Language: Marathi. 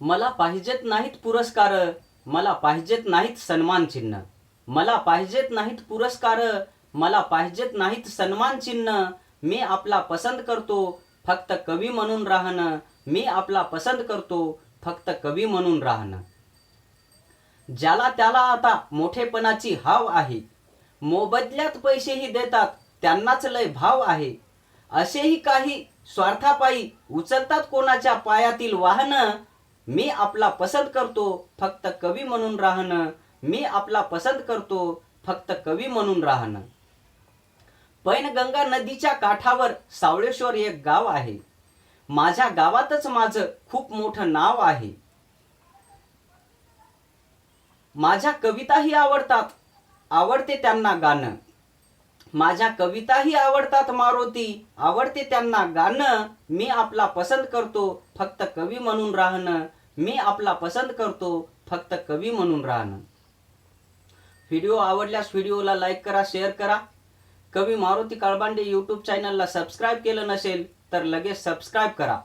मला पाहिजेत नाहीत पुरस्कार मला पाहिजेत नाहीत सन्मान चिन्ह. मला पाहिजेत नाहीत पुरस्कार मला पाहिजेत नाहीत सन्मान चिन्ह. मी आपला पसंत करतो फक्त कवी म्हणून राहणं. मी आपला पसंत करतो फक्त कवी म्हणून राहणं. ज्याला त्याला आता मोठेपणाची हाव आहे. मोबदल्यात पैसेही देतात त्यांनाच लय भाव आहे. असेही काही स्वार्थापायी उचलतात कोणाच्या पायातील वाहनं मी आपला पसंत करतो फक्त कवी म्हणून राहणं. मी आपला पसंत करतो फक्त कवी म्हणून राहणं. पैनगंगा नदीच्या काठावर सावळेश्वर एक गाव आहे. माझ्या गावातच माझं खूप मोठं नाव आहे. माझ्या कविताही आवडतात आवडते त्यांना गाणं. माझ्या कविताही आवडतात मारुती आवडते त्यांना गाणं. मी आपला पसंत करतो फक्त कवी म्हणून राहणं. मी आपला पसंत करतो फक्त कवी म्हणून राहणं. व्हिडिओ आवडल्यास व्हिडिओला लाईक करा शेअर करा. कवी मारुती काळबांडे यूट्यूब चॅनलला सबस्क्राईब केलं नसेल तर लगेच सबस्क्राईब करा.